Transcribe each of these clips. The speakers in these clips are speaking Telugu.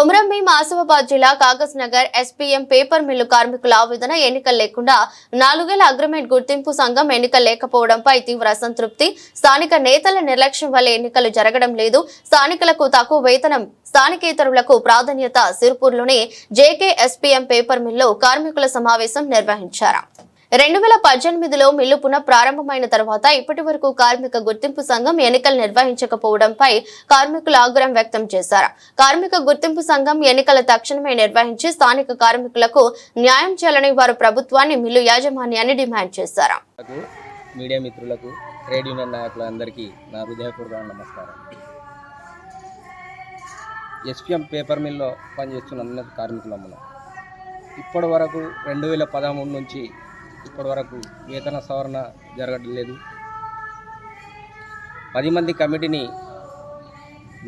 కొమరంభీం ఆసిఫాబాద్ జిల్లా Kagaznagar SPM paper mill కార్మికుల ఆవేదన ఎన్నికలు లేకుండా నాలుగేళ్ళ అగ్రిమెంట్ గుర్తింపు సంఘం ఎన్నికలు లేకపోవడంపై తీవ్ర అసంతృప్తి. స్థానిక నేతల నిర్లక్ష్యం వల్ల ఎన్నికలు జరగడం లేదు. స్థానికులకు తక్కువ వేతనం స్థానికేతరులకు ప్రాధాన్యత సిరుపూర్లోని జేకే ఎస్పీఎం పేపర్ మిల్లు కార్మికుల సమావేశం నిర్వహించారు. రెండు వేల పద్దెనిమిదిలో మిల్లు పునః ప్రారంభమైన తర్వాత ఇప్పటి వరకు కార్మిక గుర్తింపు సంఘం ఎన్నికలు నిర్వహించకపోవడంపై కార్మికులు ఆగ్రహం వ్యక్తం చేశారు. కార్మిక గుర్తింపు సంఘం ఎన్నికల తక్షణమే నిర్వహించి స్థానిక కార్మికులకు న్యాయం చేయాలని వారు ప్రభుత్వాన్ని మిల్లు యాజమాన్యాన్ని డిమాండ్ చేశారు. మీడియా మిత్రులకు ట్రేడ్ యూనియన్ నాయకులందరికీ నా హృదయపూర్వక నమస్కారం. ఎస్పిఎం పేపర్ మిల్లో పనిచేస్తున్న కార్మికులమ్మ ఇప్పటి వరకు రెండు వేల పదమూడు నుంచి ఇప్పటివరకు వేతన సవరణ జరగడం లేదు. పది మంది కమిటీని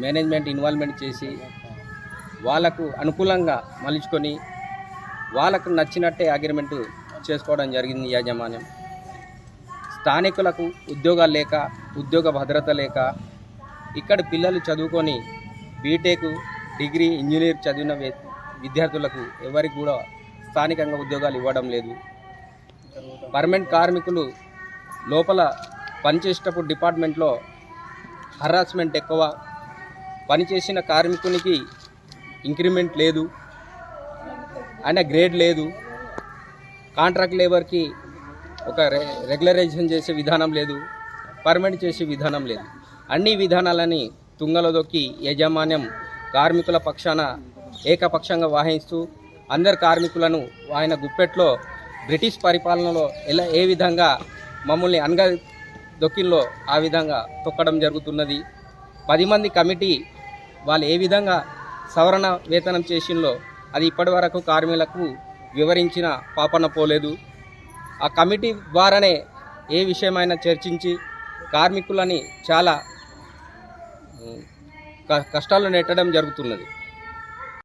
మేనేజ్మెంట్ ఇన్వాల్వ్మెంట్ చేసి వాళ్ళకు అనుకూలంగా మలుచుకొని వాళ్ళకు నచ్చినట్టే అగ్రిమెంటు చేసుకోవడం జరిగింది యాజమాన్యం. స్థానికులకు ఉద్యోగాలు లేక ఉద్యోగ భద్రత లేక ఇక్కడ పిల్లలు చదువుకొని బీటెక్ డిగ్రీ ఇంజనీర్ చదివిన విద్యార్థులకు ఎవరికి కూడా స్థానికంగా ఉద్యోగాలు ఇవ్వడం లేదు. పర్మనెంట్ కార్మికులు లోపల పనిచేసేటప్పుడు డిపార్ట్మెంట్లో హరాస్మెంట్ ఎక్కువ. పనిచేసిన కార్మికునికి ఇంక్రిమెంట్ లేదు. ఆయన గ్రేడ్ లేదు. కాంట్రాక్ట్ లేబర్కి ఒక రె రెగ్యులరైజేషన్ చేసే విధానం లేదు. పర్మనెంట్ చేసే విధానం లేదు. అన్ని విధానాలని తుంగలో దొక్కి యాజమాన్యం కార్మికుల పక్షాన ఏకపక్షంగా వాహిస్తూ అందరు కార్మికులను ఆయన గుప్పెట్లో బ్రిటిష్ పరిపాలనలో ఎలా ఏ విధంగా మమ్మల్ని అనగ దొక్కిల్లో ఆ విధంగా తొక్కడం జరుగుతున్నది. పది మంది కమిటీ వాళ్ళు ఏ విధంగా సవరణ వేతనం చేసిందో అది ఇప్పటివరకు కార్మికులకు వివరించిన పాపన పోలేదు. ఆ కమిటీ ద్వారానే ఏ విషయమైనా చర్చించి కార్మికులని చాలా క- కష్టాలు నెట్టడం జరుగుతున్నది.